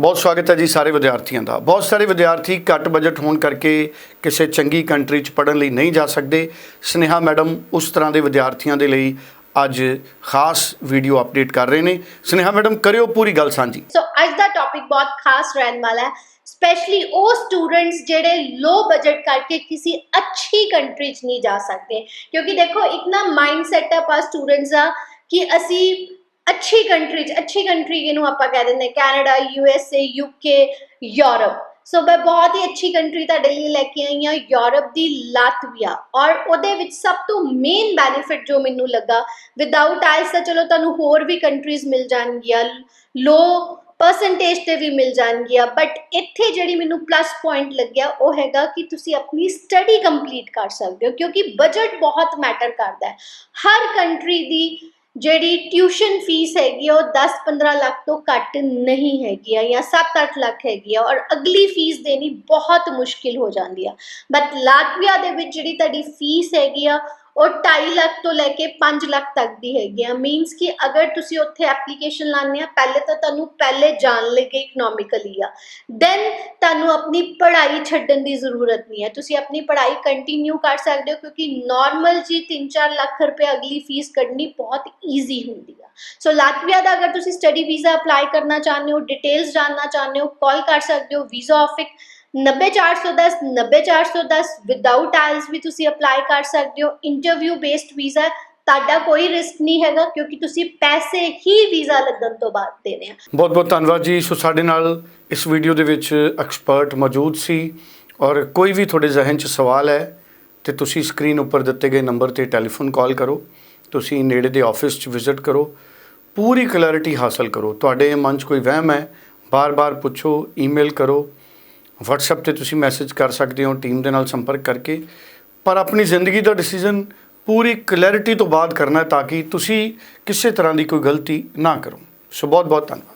ਬਹੁਤ ਸਵਾਗਤ ਹੈ ਜੀ ਸਾਰੇ ਵਿਦਿਆਰਥੀਆਂ ਦਾ। ਬਹੁਤ ਸਾਰੇ ਵਿਦਿਆਰਥੀ ਘੱਟ ਬਜਟ ਹੋਣ ਕਰਕੇ ਕਿਸੇ ਚੰਗੀ ਕੰਟਰੀ 'ਚ ਪੜ੍ਹਨ ਲਈ ਨਹੀਂ ਜਾ ਸਕਦੇ। ਸਨੇਹਾ ਮੈਡਮ ਉਸ ਤਰ੍ਹਾਂ ਦੇ ਵਿਦਿਆਰਥੀਆਂ ਦੇ ਲਈ ਅੱਜ ਖਾਸ ਵੀਡੀਓ ਅਪਡੇਟ ਕਰ ਰਹੇ ਨੇ। ਸਨੇਹਾ ਮੈਡਮ, ਕਰਿਓ ਪੂਰੀ ਗੱਲ ਸਾਂਝੀ। ਸੋ ਅੱਜ ਦਾ ਟੌਪਿਕ ਬਹੁਤ ਖਾਸ ਰਹਿਣ ਵਾਲਾ ਹੈ। ਸਪੈਸ਼ਲੀ ਉਹ ਸਟੂਡੈਂਟਸ ਜਿਹੜੇ ਲੋ ਬਜਟ ਕਰਕੇ ਕਿਸੇ ਅੱਛੀ ਕੰਟਰੀ 'ਚ ਨਹੀਂ ਜਾ ਸਕਦੇ। ਕਿਉਂਕਿ ਦੇਖੋ, ਇੱਕ ਨਾ ਮਾਈਂਡ ਸੈਟਅਪ ਆ ਸਟੂਡੈਂਟਸ ਦਾ ਕਿ ਅਸੀਂ ਅੱਛੀ ਕੰਟਰੀ 'ਚ, ਅੱਛੀ ਕੰਟਰੀ ਇਹਨੂੰ ਆਪਾਂ ਕਹਿ ਦਿੰਦੇ Canada U S A U K Europe so ਮੈਂ ਬਹੁਤ ਹੀ ਅੱਛੀ ਕੰਟਰੀ ਤੁਹਾਡੇ ਲਈ ਲੈ ਕੇ ਆਈ ਹਾਂ ਯੂਰਪ ਦੀ ਲਾਤਵੀਆ ਔਰ ਉਹਦੇ ਵਿੱਚ ਸਭ ਤੋਂ ਮੇਨ ਬੈਨੀਫਿਟ ਜੋ ਮੈਨੂੰ ਲੱਗਾ ਵਿਦਆਊਟ ਆਇਲਸ ਤਾਂ ਚਲੋ ਤੁਹਾਨੂੰ ਹੋਰ ਵੀ ਕੰਟਰੀਜ਼ ਮਿਲ ਜਾਣਗੀਆਂ ਲੋ ਪਰਸੈਂਟੇਜ ਤੇ ਵੀ ਮਿਲ ਜਾਣਗੀਆਂ ਬਟ ਇੱਥੇ ਜਿਹੜੀ ਮੈਨੂੰ ਪਲੱਸ ਪੁਆਇੰਟ ਲੱਗਿਆ, ਉਹ ਹੈਗਾ ਕਿ ਤੁਸੀਂ ਆਪਣੀ ਸਟੱਡੀ ਕੰਪਲੀਟ ਕਰ ਸਕਦੇ ਹੋ, ਕਿਉਂਕਿ ਬਜਟ ਬਹੁਤ ਮੈਟਰ ਕਰਦਾ ਹੈ। ਹਰ ਕੰਟਰੀ ਦੀ ਜਿਹੜੀ ਟਿਊਸ਼ਨ ਫੀਸ ਹੈਗੀ ਆ, ਉਹ 10-15 ਲੱਖ ਤੋਂ ਘੱਟ ਨਹੀਂ ਹੈਗੀ ਆ ਜਾਂ 7-8 ਲੱਖ ਹੈਗੀ ਆ ਔਰ ਅਗਲੀ ਫੀਸ ਦੇਣੀ ਬਹੁਤ ਮੁਸ਼ਕਿਲ ਹੋ ਜਾਂਦੀ ਆ। ਬਟ ਲਾਟਵੀਆ ਦੇ ਵਿੱਚ ਜਿਹੜੀ ਤੁਹਾਡੀ ਫੀਸ ਹੈਗੀ ਆ ਉਹ 2.5 ਲੱਖ ਤੋਂ ਲੈ ਕੇ 5 ਲੱਖ ਤੱਕ ਦੀ ਹੈਗੀ ਆ। ਮੀਨਸ ਕਿ ਅਗਰ ਤੁਸੀਂ ਉੱਥੇ ਐਪਲੀਕੇਸ਼ਨ ਲਾਉਂਦੇ ਆ, ਪਹਿਲੇ ਤਾਂ ਤੁਹਾਨੂੰ ਪਹਿਲੇ ਜਾਣ ਲੱਗੇ ਇਕਨੋਮਿਕਲੀ ਆ। ਦੈਨ ਤੁਹਾਨੂੰ ਆਪਣੀ ਪੜ੍ਹਾਈ ਛੱਡਣ ਦੀ ਜ਼ਰੂਰਤ ਨਹੀਂ ਹੈ। ਤੁਸੀਂ ਆਪਣੀ ਪੜ੍ਹਾਈ ਕੰਟੀਨਿਊ ਕਰ ਸਕਦੇ ਹੋ, ਕਿਉਂਕਿ ਨਾਰਮਲ ਜੀ 3-4 ਲੱਖ ਰੁਪਏ ਅਗਲੀ ਫੀਸ ਕੱਢਣੀ ਬਹੁਤ ਈਜ਼ੀ ਹੁੰਦੀ ਆ। ਸੋ ਲਾਟਵੀਆ ਦਾ ਅਗਰ ਤੁਸੀਂ ਸਟੱਡੀ ਵੀਜ਼ਾ ਅਪਲਾਈ ਕਰਨਾ ਚਾਹੁੰਦੇ ਹੋ ਡਿਟੇਲਸ ਜਾਣਨਾ ਚਾਹੁੰਦੇ ਹੋ ਕਾਲ ਕਰ ਸਕਦੇ ਹੋ ਵੀਜ਼ਾ ਆਫਿਕ 90410 90410 ਵਿਦਆਊਟ ਆਇਲਸ ਵੀ ਤੁਸੀਂ ਅਪਲਾਈ ਕਰ ਸਕਦੇ ਹੋ। ਇੰਟਰਵਿਊ ਬੇਸਡ ਵੀਜ਼ਾ ਤੁਹਾਡਾ ਕੋਈ ਰਿਸਕ ਨਹੀਂ ਹੈਗਾ, ਕਿਉਂਕਿ ਤੁਸੀਂ ਪੈਸੇ ਹੀ ਵੀਜ਼ਾ ਲੱਗਣ ਤੋਂ ਬਾਅਦ ਦੇਣੇ ਆ ਬਹੁਤ ਬਹੁਤ ਧੰਨਵਾਦ ਜੀ। ਸੋ ਸਾਡੇ ਨਾਲ ਇਸ ਵੀਡੀਓ ਦੇ ਵਿੱਚ ਐਕਸਪਰਟ ਮੌਜੂਦ ਸੀ ਔਰ ਕੋਈ ਵੀ ਤੁਹਾਡੇ ਜ਼ਿਹਨ 'ਚ ਸਵਾਲ ਹੈ ਤੇ ਤੁਸੀਂ ਸਕਰੀਨ ਉੱਪਰ ਦਿੱਤੇ ਗਏ ਨੰਬਰ ਤੇ ਟੈਲੀਫੋਨ ਕਾਲ ਕਰੋ। ਤੁਸੀਂ ਨੇੜੇ ਦੇ ਆਫਿਸ 'ਚ ਵਿਜ਼ਿਟ ਕਰੋ। ਪੂਰੀ ਕਲੈਰਿਟੀ ਹਾਸਲ ਕਰੋ। ਤੁਹਾਡੇ ਮਨ 'ਚ ਕੋਈ ਵਹਿਮ ਹੈ, ਬਾਰ-ਬਾਰ ਪੁੱਛੋ ਈਮੇਲ ਕਰੋ। WhatsApp ਤੇ ਤੁਸੀਂ ਮੈਸੇਜ ਕਰ ਸਕਦੇ ਹੋ ਟੀਮ ਦੇ ਨਾਲ ਸੰਪਰਕ ਕਰਕੇ। ਪਰ ਆਪਣੀ ਜ਼ਿੰਦਗੀ ਦਾ ਡਿਸੀਜਨ ਪੂਰੀ ਕਲੈਰਿਟੀ ਤੋਂ ਬਾਅਦ ਕਰਨਾ ਤਾਂ ਕਿ ਤੁਸੀਂ ਕਿਸੇ ਤਰ੍ਹਾਂ ਦੀ ਕੋਈ ਗਲਤੀ ਨਾ ਕਰੋ। ਸੋ ਬਹੁਤ ਬਹੁਤ ਧੰਨਵਾਦ।